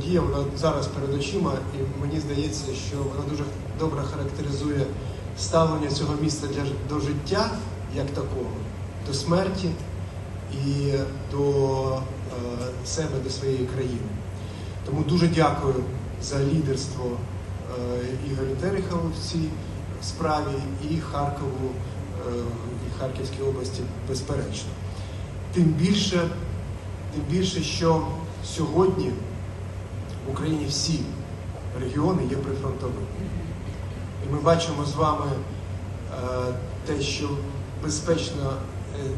подія, вона зараз перед очима, і мені здається, що вона дуже добре характеризує ставлення цього міста для, до життя як такого, до смерті і до е, себе, до своєї країни. Тому дуже дякую за лідерство е, Ігорю Терехову в цій справі і Харкову е, і Харківській області, безперечно. Тим більше, тим більше, що сьогодні Україні всі регіони є прифронтовими. І ми бачимо з вами е, те, що безпечно, е,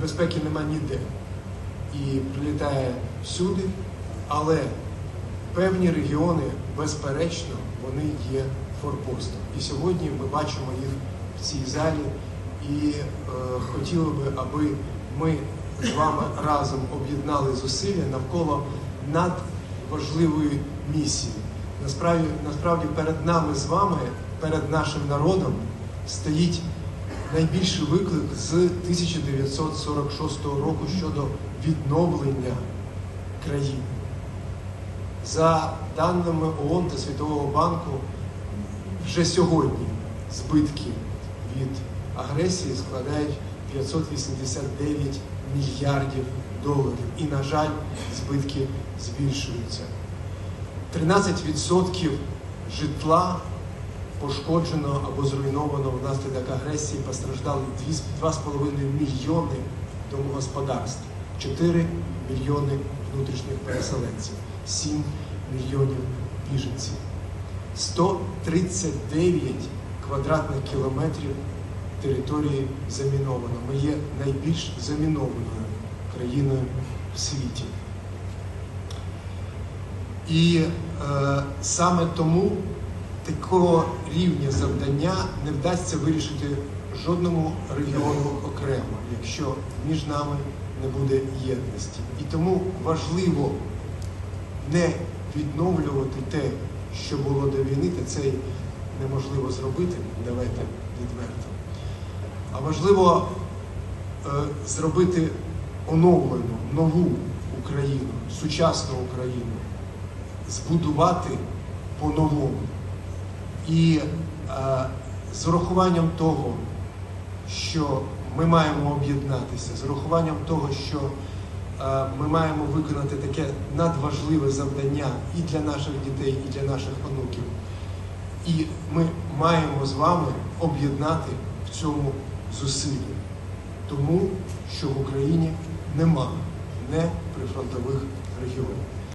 безпеки нема ніде. І прилітає всюди, але певні регіони, безперечно, вони є форпостом. І сьогодні ми бачимо їх в цій залі. І е, хотіли би, аби ми з вами разом об'єднали зусилля навколо надважливої місії. Насправді, насправді перед нами з вами, перед нашим народом, стоїть найбільший виклик з 1946 року щодо відновлення країни. За даними ООН та Світового банку, вже сьогодні збитки від агресії складають 589 мільярдів доларів. І, на жаль, збитки збільшуються. 13% житла пошкоджено або зруйновано внаслідок агресії, постраждали 2,5 мільйони домогосподарств, 4 мільйони внутрішніх переселенців, 7 мільйонів біженців. 139 квадратних кілометрів території заміновано. Ми є найбільш замінованою країною в світі. І е, саме тому такого рівня завдання не вдасться вирішити жодному регіону окремо, якщо між нами не буде єдності. І тому важливо не відновлювати те, що було до війни, та це неможливо зробити, давайте відверто. А важливо е, зробити оновлену, нову Україну, сучасну Україну, збудувати по-новому. І е, з урахуванням того, що ми маємо об'єднатися, з урахуванням того, що е, ми маємо виконати таке надважливе завдання і для наших дітей, і для наших онуків. І ми маємо з вами об'єднати в цьому зусилля, тому що в Україні нема не прифронтових регіонів.